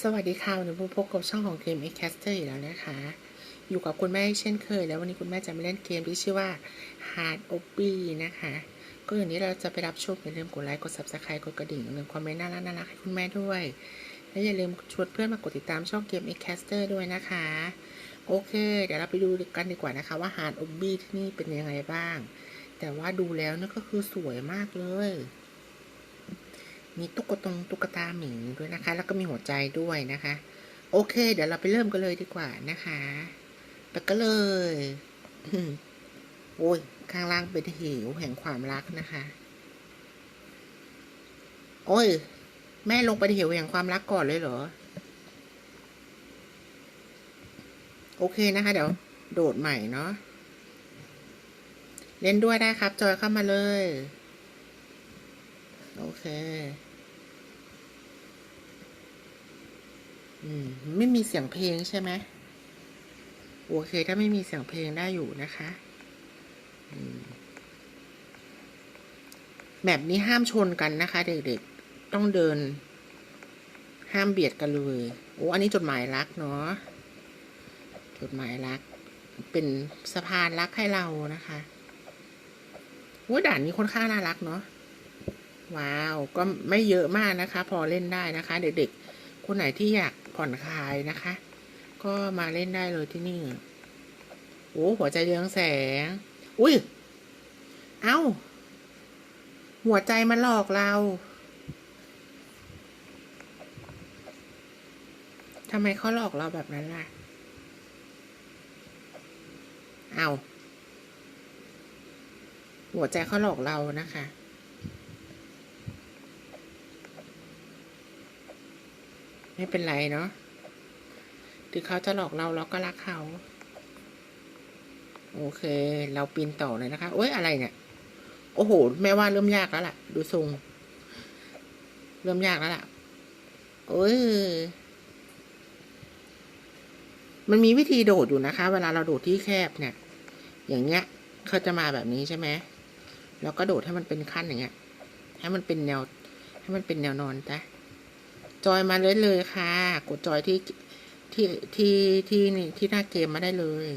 สวัสดีค่ะวันนี้พบกับช่องของเกม e x c a s t e r อีกแล้วนะคะ อยู่กับคุณแม่เช่นเคย แล้ววันนี้คุณแม่จะมาเล่นเกมที่ชื่อว่า Hard o b b y นะคะ ก็อย่างนี้เราจะไปรับชมอย่าลืมกดไลค์ กด Subscribe กดกระดิ่งอย่าลืมคอมเมนต์น่ารักน่ารักให้คุณแม่ด้วย และอย่าลืมชวนเพื่อนมากดติดตามช่องเกม e x c a s t e r ด้วยนะคะ โอเค เดี๋ยวเราไปดูกันดีกว่านะคะว่า Hard o b b y ที่นี่เป็นยังไงบ้าง แต่ว่าดูแล้วนี่นก็คือสวยมากเลย มีตุ๊กตงตุ๊กตาหมีด้วยนะคะ แล้วก็มีหัวใจด้วยนะคะ โอเค เดี๋ยวเราไปเริ่มกันเลยดีกว่านะคะไปกันเลยโอ้ยข้างล่างเป็นเหวแห่งความรักนะคะ โอ้ย แม่ลงไปในเหวแห่งความรักก่อนเลยเหรอ โอเคนะคะ เดี๋ยว โดดใหม่เนาะเล่นด้วยได้ครับ จอยเข้ามาเลย โอเค อืม ไม่มีเสียงเพลงใช่ไหมโอเค ถ้าไม่มีเสียงเพลงได้อยู่นะคะแบบนี้ห้ามชนกันนะคะ เด็กๆ ต้องเดิน ห้ามเบียดกันเลยโอ้อันนี้จดหมายรักเนาะจดหมายรัก เป็นสะพานรักให้เรานะคะโอ้ด่านนี้ค่อนข้างน่ารักเนาะว้าว ก็ไม่เยอะมากนะคะ พอเล่นได้นะคะ เด็กๆ คนไหนที่อยาก ผ่อนคลายนะคะ ก็มาเล่นได้เลยที่นี่ โอ้หัวใจเรืองแสง อุ้ย เอ้า หัวใจมันหลอกเราทำไมเขาหลอกเราแบบนั้นล่ะ เอาหัวใจเขาหลอกเรานะคะ ไม่เป็นไรเนาะถึงเขาจะหลอกเราเราก็รักเขา โอเค เราปีนต่อเลยนะคะโอ้ยอะไรเนี่ย โอ้โห แม่ว่าเริ่มยากแล้วล่ะ ดูทรง เริ่มยากแล้วล่ะโอ้ยมันมีวิธีโดดอยู่นะคะ เวลาเราโดดที่แคบเนี่ย อย่างเงี้ยเขาจะมาแบบนี้ใช่ไหมแล้วก็โดดให้มันเป็นขั้นอย่างเงี้ย ให้มันเป็นแนว ให้มันเป็นแนวนอนจ้ะ จอยมาเลยเลยค่ะ กดจอยที่ที่ที่ที่นี่ที่หน้าเกมมาได้เลย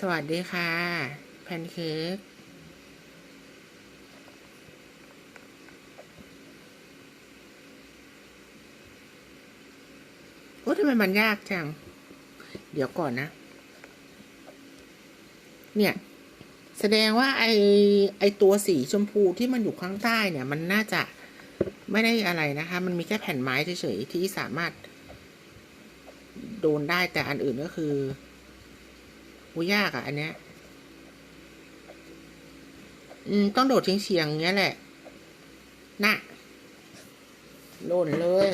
สวัสดีค่ะ แพนเค้กโอ้ทำไมมันยากจัง เดี๋ยวก่อนนะ เนี่ย แสดงว่าไอไอตัวสีชมพูที่มันอยู่ข้างใต้เนี่ย มันน่าจะ ไม่ได้อะไรนะคะ มันมีแค่แผ่นไม้เฉยๆที่สามารถ โดนได้แต่อันอื่นก็คือโอ้ยากอะ่ะอันเนี้ยอืมต้องโดดเฉียงๆอย่างเงี้ยแหละ น่ะโล่นเลย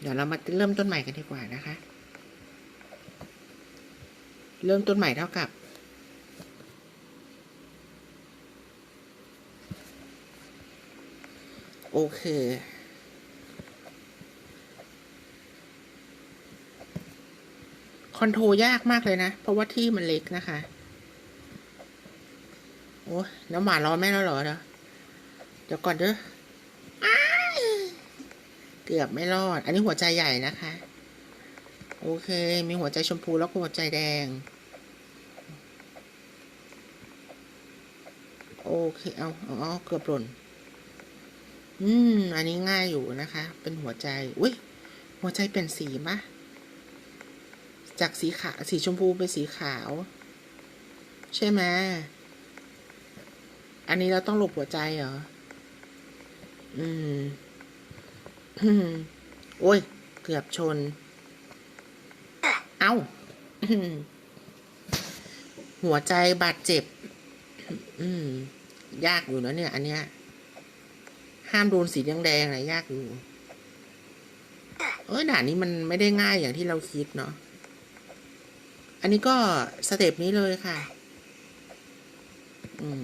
เดี๋ยวเรามาเริ่มต้นใหม่กันดีกว่านะคะ เริ่มต้นใหม่เท่ากับ โอเค คอนโทรยากมากเลยนะ เพราะว่าที่มันเล็กนะคะ โอ้น้ำหวานรอแม่แล้วเหรอเดี๋ยวก่อนเด้อเกือบไม่รอด อันนี้หัวใจใหญ่นะคะ โอเค มีหัวใจชมพูแล้วก็หัวใจแดง โอเค เอาเอาเอาเกือบหล่น อืม อันนี้ง่ายอยู่นะคะ เป็นหัวใจ อุ้ย หัวใจเป็นสีปะจากสีขาวสีชมพูเป็นสีขาว ใช่ไหมอันนี้เราต้องหลบหัวใจเหรอ อืม โอ้ย เกือบชน เอา้า หัวใจบาดเจ็บ อืม ยากอยู่นะเนี่ย อันเนี้ย ห้ามโดนสีแดงๆอะไรยากอยู่เอ้ยด่านนี้มันไม่ได้ง่ายอย่างที่เราคิดเนาะอันนี้ก็สเต็ปนี้เลยค่ะ อืม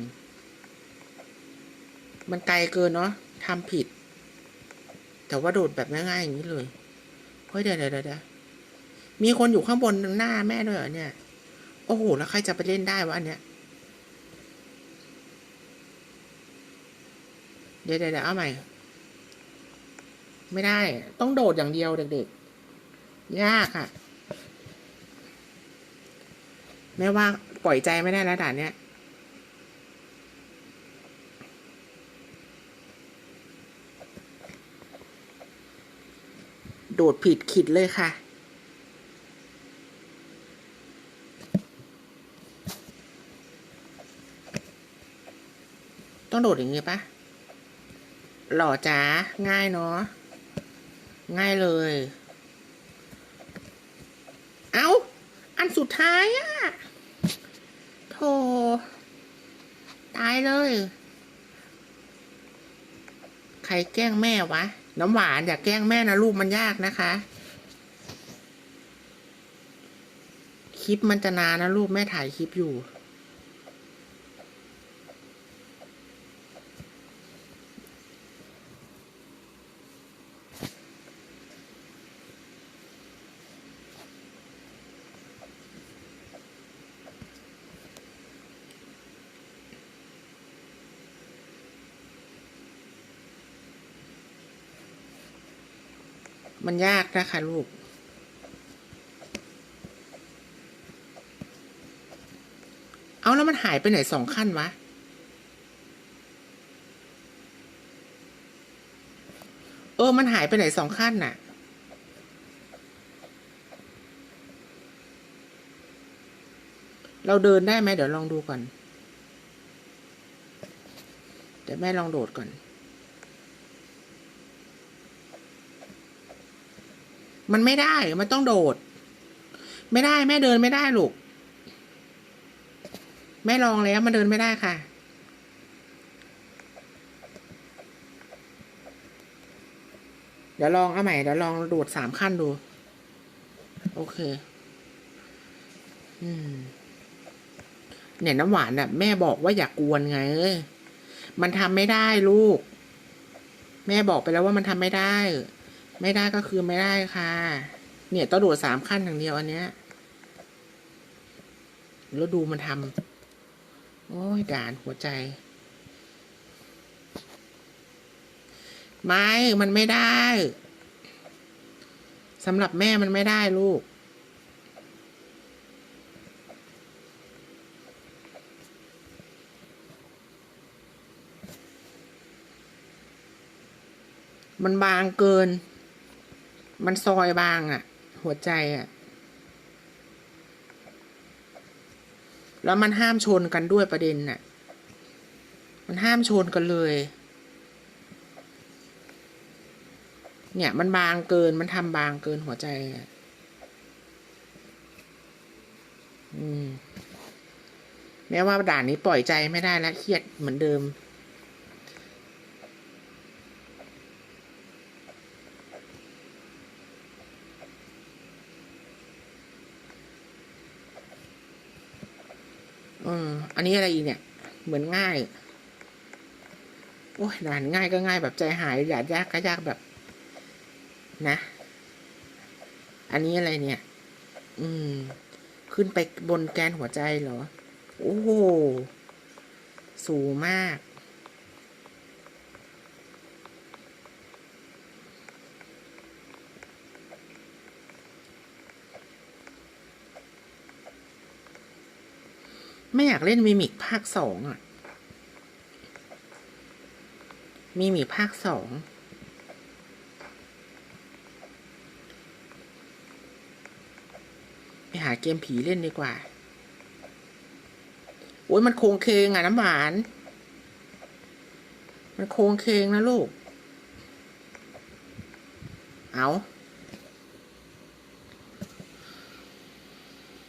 มันไกลเกินเนาะทำผิด แต่ว่าโดดแบบง่ายๆอย่างนี้เลยเฮ้ยเดี๋ยวเดี๋ยวเดี๋ยวมีคนอยู่ข้างบนหน้าแม่ด้วยเหรอเนี่ย โอ้โห แล้วใครจะไปเล่นได้วะอันเนี้ย เดี๋ยวเดี๋ยวเอาใหม่ ไม่ได้ ต้องโดดอย่างเดียวเด็กๆ ยากอะ่ะ แม่ว่าปล่อยใจไม่ได้แล้วด่านเนี้ยโดดผิดขิดเลยค่ะ ต้องโดดอย่างงี้ปะ หล่อจ้าง่ายเนาะง่ายเลย เอาอันสุดท้ายอะโธ่ตายเลย ใครแกล้งแม่วะ น้ำหวานอย่าแกล้งแม่นะลูกมันยากนะคะ คลิปมันจะนานนะลูกแม่ถ่ายคลิปอยู่ มันยากนะคะลูก เอาแล้วมันหายไปไหนสองขั้นวะ เออ มันหายไปไหนสองขั้นน่ะเราเดินได้ไหมเดี๋ยวลองดูก่อน เดี๋ยวแม่ลองโดดก่อน มันไม่ได้ มันต้องโดด ไม่ได้แม่เดินไม่ได้ลูก แม่ลองแล้วมันเดินไม่ได้ค่ะ เดี๋ยวลองเอาใหม่ เดี๋ยวลองโดดสามขั้นดู โอเค อืม เนี่ยน้ำหวานน่ะ แม่บอกว่าอย่ากกวนไงเอ้ยมันทำไม่ได้ลูก แม่บอกไปแล้วว่ามันทำไม่ได้ ไม่ได้ก็คือไม่ได้ค่ะ เนี่ยต้องโดดสามขั้นอย่างเดียวอันเนี้ยแล้วดูมันทำโอ้ยด่านหัวใจ ไม่ มันไม่ได้สำหรับแม่มันไม่ได้ลูก มันบางเกิน มันซอยบางอะ่ะ หัวใจอะ่ะ แล้วมันห้ามชนกันด้วยประเด็นน่ะ มันห้ามชนกันเลย เนี่ยมันบางเกินมันทำบางเกินหัวใจอะอืมแม้ว่าด่านนี้ปล่อยใจไม่ได้แล้วเครียดเหมือนเดิม อออันนี้อะไรอีกเนี่ย เหมือนง่าย โอ้ยด่านง่ายก็ง่ายแบบใจหายอยากยากก็ยากแบบ นะ อันนี้อะไรเนี่ย อืม ขึ้นไปบนแกนหัวใจเหรอ โอ้โห สูงมาก อยากเล่นมิมิกภาคสองอะมิมิกภาคสองไปหาเกมผีเล่นดีกว่า โอ้ยมันโคงเคงอะน้ำหวาน มันโคงเคงนะลูก เอา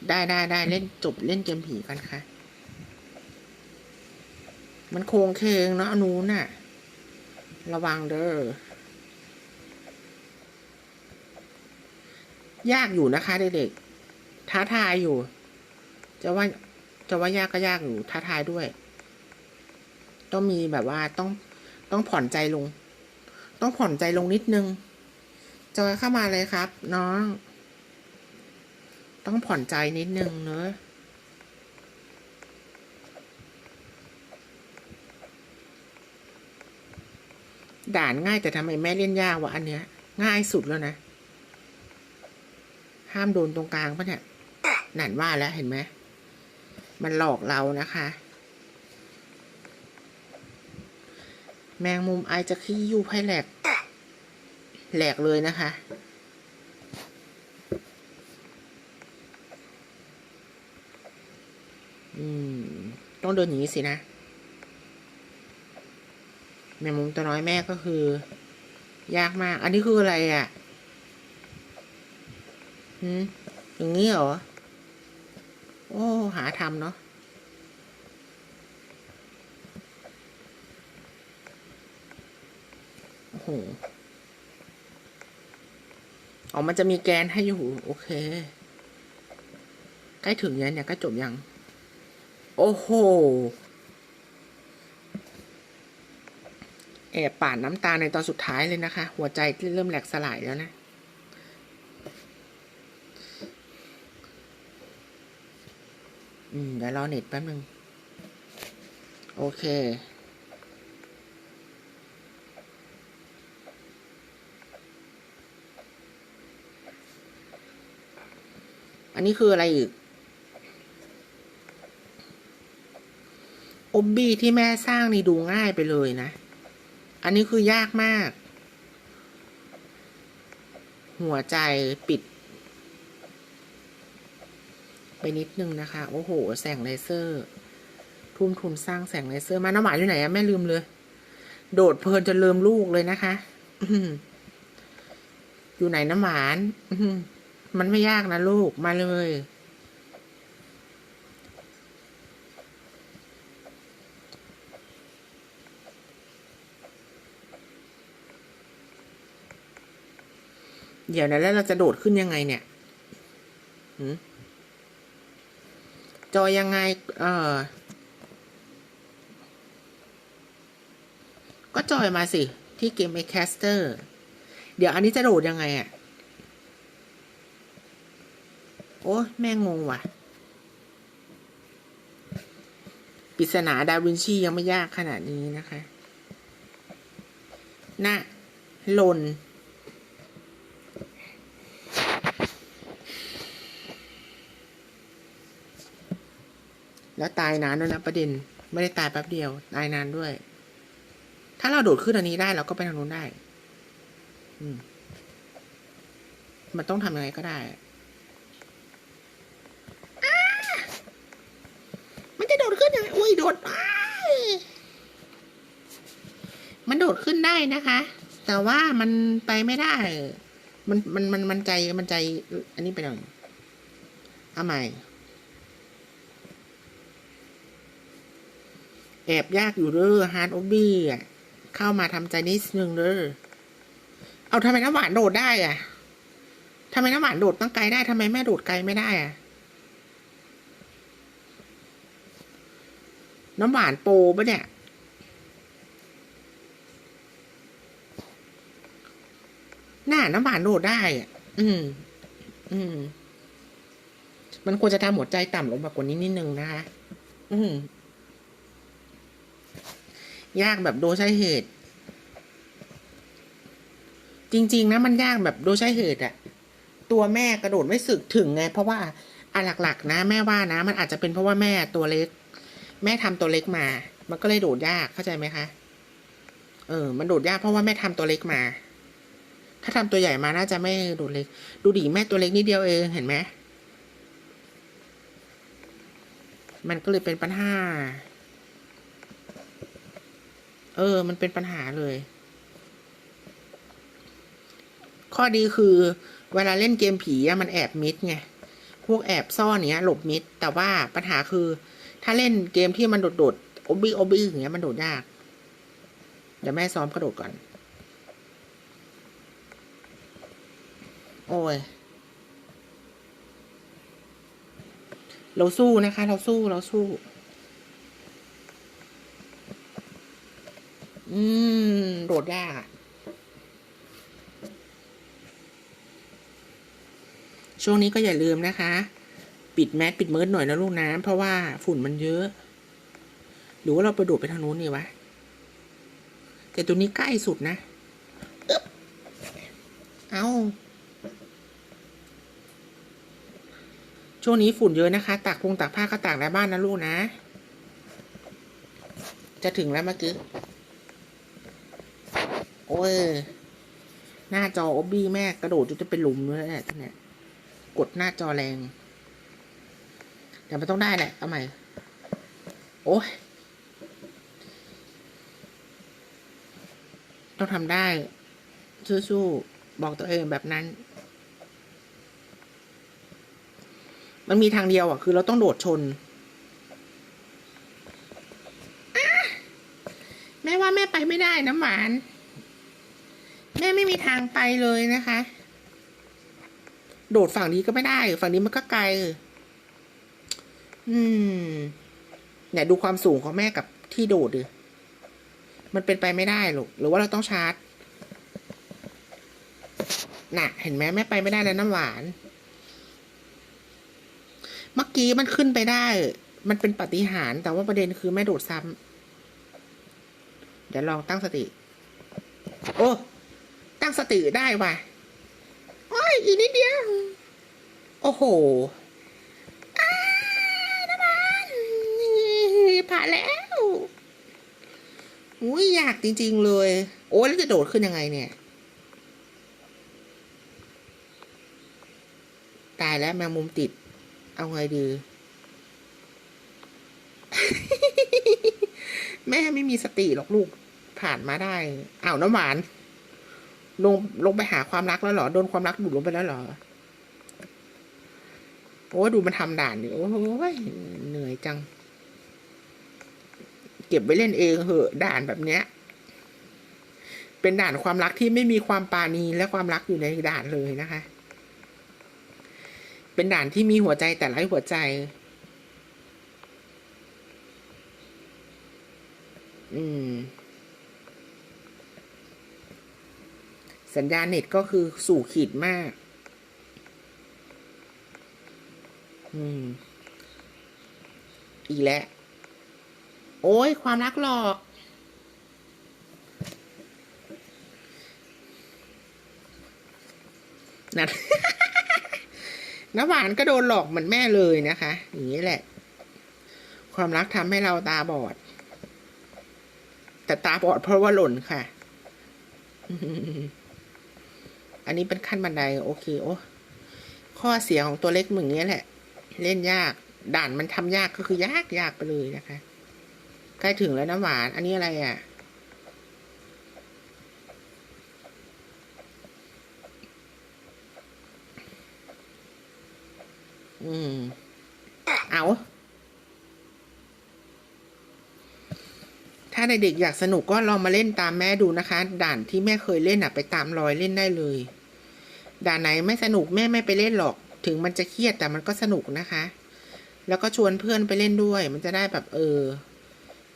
ได้ได้ได้เล่นจบเล่นเกมผีกันค่ะ มันโค้งเคงเนาะอนูน่ะ ระวังเด้อยากอยู่นะคะเด็กๆท้าทายอยู่ จะว่าจะว่ายากก็ยากอยู่ท้าทายด้วย ต้องมีแบบว่าต้องต้องผ่อนใจลง ต้องผ่อนใจลงนิดนึง จอยเข้ามาเลยครับ น้อง ต้องผ่อนใจนิดนึงเนอะ ด่านง่ายแต่ทำไมแม่เล่นยากวะอันเนี้ย ง่ายสุดแล้วนะ ห้ามโดนตรงกลางปะเนี่ยหนันว่าแล้วเห็นไหมมันหลอกเรานะคะ แมงมุมไอจะขี้ยุบให้แหลก แหลกเลยนะคะ อืม ต้องเดินอย่างนี้สินะ แมงมุมตัวน้อยแม่ก็คือ ยากมาก อันนี้คืออะไรอะ่ะหืมอย่างนี้เหรอ โอ้ หาทำเนาะโอ้โหอ๋อมันจะมีแกนให้อยู่ โอเค ใกล้ถึงยังเนี่ยใก็จบยัง โอ้โห แอบป่านน้ำตาในตอนสุดท้ายเลยนะคะ หัวใจเริ่มแหลกสลายแล้วนะ อืมเดี๋ยวรอเน็ตแป๊บนึง โอเค อันนี้คืออะไรอีกอบบี้ที่แม่สร้างนี่ดูง่ายไปเลยนะ อันนี้คือยากมาก หัวใจปิด ไปนิดนึงนะคะ โอ้โห แสงเลเซอร์ ทุ่มทุนสร้างแสงเลเซอร์มาน้ำหวานอยู่ไหนอะแม่ลืมเลย โดดเพลินจะลืมลูกเลยนะคะอยู่ไหนน้ำหวาน มันไม่ยากนะลูก มาเลย เดี๋ยวนะแล้วเราจะโดดขึ้นยังไงเนี่ยจอยยังไง เออ ก็จอยมาสิ ที่เกมไอแคสเตอร์ เดี๋ยวอันนี้จะโดดยังไงอะ่ะ โอ้แม่งงว่ะ ปริศนาดาวินชียังไม่ยากขนาดนี้นะคะ น่ะ หล่น แล้วตายนานด้วยนะประเด็น ไม่ได้ตายแป๊บเดียว ตายนานด้วย ถ้าเราโดดขึ้นอันนี้ได้เราก็ไปทางนู้นได้ อืม มันต้องทำยังไงก็ได้ มันจะโดดขึ้นยังไงอุ้ยโดดมันโดดขึ้นได้นะคะ แต่ว่ามันไปไม่ได้ มันมันมันมันใจมันใจ อันนี้ไปหน่อยเอาใหม่ อบยากอยู่เด้อฮาร์ดโอบี้อะ เข้ามาทำใจนิดนึงเด้อเอาทำไมน้ำหวานโดดได้อะทำไมน้ำหวานโดดตั้งไกลได้ทำไมแม่โดดไกลไม่ได้อะ น้ำหวานโปรปะเนี่ยหน่าน้ำหวานโดดได้อะ อืม อืม มันควรจะทำหัวใจต่ำลงมากว่านี้นิดนึงนะคะ อืม ยากแบบโดยใช้เหตุ จริง ๆ นะ มันยากแบบโดยใช้เหตุอะตัวแม่กระโดดไม่สึกถึงไง เพราะว่าอันหลักๆ นะ แม่ว่านะ มันอาจจะเป็นเพราะว่าแม่ตัวเล็ก แม่ทำตัวเล็กมา มันก็เลยโดดยากเข้าใจไหมคะเออ มันโดดยากเพราะว่าแม่ทำตัวเล็กมา ถ้าทำตัวใหญ่มาน่าจะไม่โดดเล็ก ดูดิแม่ตัวเล็กนิดเดียวเองเห็นไหมมันก็เลยเป็นปัญหา เออ มันเป็นปัญหาเลย ข้อดีคือเวลาเล่นเกมผีมันแอบมิดไง พวกแอบซ่อนเนี้ย หลบมิด แต่ว่าปัญหาคือ ถ้าเล่นเกมที่มันโดดโดดโอบี้โอบี้อย่างเงี้ยมันโดดยาก เดี๋ยวแม่ซ้อมกระโดดก่อน โอ้ย เราสู้นะคะ เราสู้ เราสู้ อืมโดดยากอะช่วงนี้ก็อย่าลืมนะคะ ปิดแมสปิดเมิร์ดหน่อยนะลูกน้ำเพราะว่าฝุ่นมันเยอะ หรือว่าเราไปโดดไปทางนู้นนี่วะ แต่ตัวนี้ใกล้สุดนะอึ๊บเอาช่วงนี้ฝุ่นเยอะนะคะตากพุงตากผ้าก็ตากในบ้านนะลูกนะ จะถึงแล้วเมื่อกี้ โอ้ย หน้าจออบบี้แม่กระโดดจนจะเป็นหลุมเลยแหละท่านเนี่ยกดหน้าจอแรงเดี๋ยวมันต้องได้แหละเอาใหม่ โอ้ย ต้องทำได้ สู้ๆ บอกตัวเองแบบนั้น มันมีทางเดียวอะ คือเราต้องโดดชน แม่ว่าแม่ไปไม่ได้น้ำหวาน แม่ไม่มีทางไปเลยนะคะ โดดฝั่งนี้ก็ไม่ได้ ฝั่งนี้มันก็ไกล อืมเนี่ยดูความสูงของแม่กับที่โดดดิมันเป็นไปไม่ได้หรอกหรือว่าเราต้องชาร์จ น่ะ เห็นไหมแม่ไปไม่ได้แล้วน้ำหวาน เมื่อกี้มันขึ้นไปได้ มันเป็นปฏิหาร แต่ว่าประเด็นคือแม่โดดซ้ำ เดี๋ยวลองตั้งสติ โอ้ ตั้งสติได้ว่ะโอ้ยอีกนิดเดียว โอ้โหน้ำมันผ่านแล้ว อุ้ยอยากจริง ๆ เลย โอ้ยแล้วจะโดดขึ้นยังไงเนี่ย ตายแล้วแมงมุมติด เอาไงดี แม่ไม่มีสติหรอกลูกผ่านมาได้อ้าวน้ำหวาน ลงลงไปหาความรักแล้วเหรอโดนความรักดูดลงไปแล้วเหรอโอ้ดูมันทำด่านดิโอ้ยเหนื่อยจัง เก็บไว้เล่นเองเหอะด่านแบบเนี้ย เป็นด่านความรักที่ไม่มีความปาณีและความรักอยู่ในด่านเลยนะคะ เป็นด่านที่มีหัวใจแต่ไร้หัวใจ อืม สัญญาณเน็ตก็คือสู่ขีดมาก อืม อีกแล้ว โอ้ยความรักหลอก นั่นน้ำหวานก็โดนหลอกเหมือนแม่เลยนะคะ อย่างนี้แหละ ความรักทำให้เราตาบอด แต่ตาบอดเพราะว่าหล่นค่ะ อันนี้เป็นขั้นบันไดโอเคโอ้ข้อเสียของตัวเล็กมึงเนี้ยแหละ เล่นยาก ด่านมันทำยากก็คือยากยากไปเลยนะคะใกล้ถึงแล้วน้ำหวาน อันนี้อะไรอะ อืม เอาถ้าเด็กๆอยากสนุกก็ลองมาเล่นตามแม่ดูนะคะ ด่านที่แม่เคยเล่นอะ ไปตามรอยเล่นได้เลย ด่านไหนไม่สนุกแม่ไม่ไปเล่นหรอก ถึงมันจะเครียดแต่มันก็สนุกนะคะ แล้วก็ชวนเพื่อนไปเล่นด้วย มันจะได้แบบเออ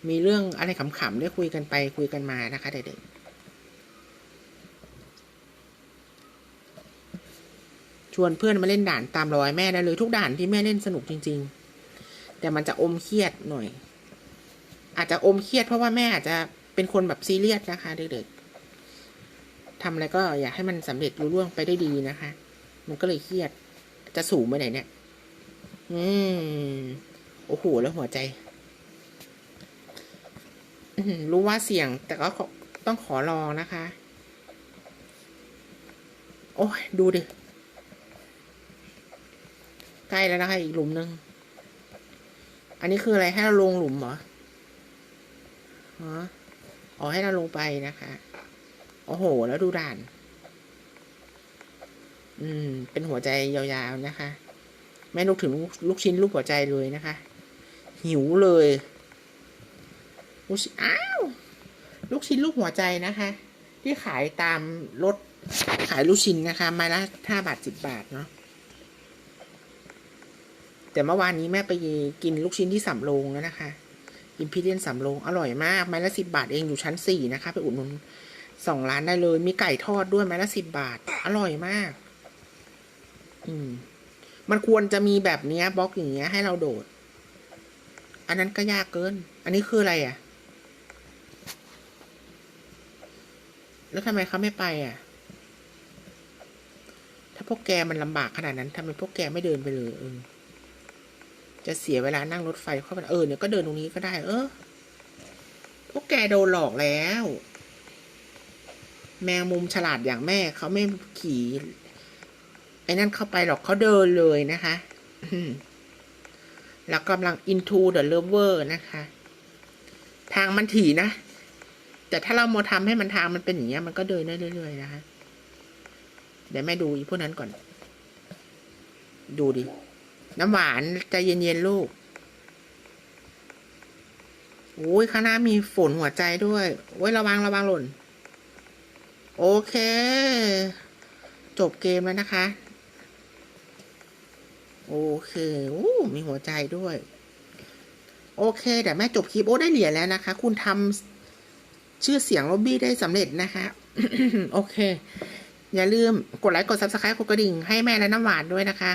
มีเรื่องอะไรขำๆได้คุยกันไปคุยกันมานะคะเด็กๆชวนเพื่อนมาเล่นด่านตามรอยแม่ได้เลย ทุกด่านที่แม่เล่นสนุกจริง ๆ แต่มันจะอมเครียดหน่อย อาจจะอมเครียดเพราะว่าแม่อาจจะเป็นคนแบบซีเรียสนะคะเด็กๆ ทำอะไรก็อยากให้มันสำเร็จรุ่ร่วงไปได้ดีนะคะ มันก็เลยเครียดจะสูงไปไหนเนี่ย อืม โอ้โห แล้วหัวใจ รู้ว่าเสี่ยง แต่ก็ต้องขอลองนะคะ โอ้ย ดูดิ ใกล้แล้วนะคะ อีกหลุมหนึ่ง อันนี้คืออะไร ให้เราลงหลุมเหรอ อ๋อ ให้เราลงไปนะคะ โอ้โห แล้วดูด่าน อืม เป็นหัวใจยาวๆนะคะ แม่นึกถึงลูกชิ้นลูกหัวใจเลยนะคะ หิวเลยลูกชิ้นอ้าว ลูกชิ้นลูกหัวใจนะคะ ที่ขายตามรถขายลูกชิ้นนะคะไม้ละห้าบาทสิบบาทเนาะแต่เมื่อวานนี้แม่ไปกินลูกชิ้นที่สำโรงแล้วนะคะอิมพีเรียนสำโรงอร่อยมากไม้ละสิบบาทเองอยู่ชั้นสี่นะคะ ไปอุดหนุน สองร้านได้เลย มีไก่ทอดด้วยไหมละสิบบาท อร่อยมาก อืม มันควรจะมีแบบเนี้ยบล็อกอย่างเงี้ยให้เราโดด อันนั้นก็ยากเกิน อันนี้คืออะไรอะ แล้วทำไมเขาไม่ไปอะ ถ้าพวกแกมันลำบากขนาดนั้นทำไมพวกแกไม่เดินไปเลยเออจะเสียเวลานั่งรถไฟเข้าไปเออเนี่ยก็เดินตรงนี้ก็ได้ เออพวกแกโดนหลอกแล้ว แมงมุมฉลาดอย่างแม่เขาไม่ขี่ไอ้นั่นเข้าไปหรอกเขาเดินเลยนะคะแล้วกำลัง into the lover นะคะ ทางมันถี่นะ แต่ถ้าเราโมทำให้มันทางมันเป็นอย่างเงี้ย มันก็เดินได้เรื่อยๆนะคะ เดี๋ยวแม่ดูอีพวกนั้นก่อน ดูดิ น้ำหวานใจเย็นๆลูกโอ้ยข้างหน้ามีฝนหัวใจด้วยโอ้ยระวังระวังหล่น โอเค จบเกมแล้วนะคะ โอเคโอ้มีหัวใจด้วย โอเคเดี๋ยวแม่จบคลิปโอ้ได้เหรียญแล้วนะคะ คุณทำชื่อเสียงล็อบบี้ได้สำเร็จนะคะ โอเค อย่าลืมกดไลค์กด subscribe กดกระดิ่งให้แม่และน้ำหวานด้วยนะคะ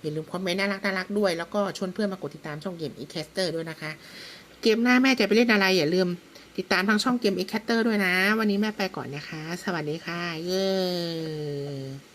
อย่าลืมคอมเมนต์น่ารักน่ารักด้วย แล้วก็ชวนเพื่อนมากดติดตามช่องเกม e c a s t e r ด้วยนะคะ เกมหน้าแม่จะไปเล่นอะไรอย่าลืม ติดตามทางช่องเกม e c a s t e r ด้วยนะ วันนี้แม่ไปก่อนนะคะ สวัสดีค่ะ เย้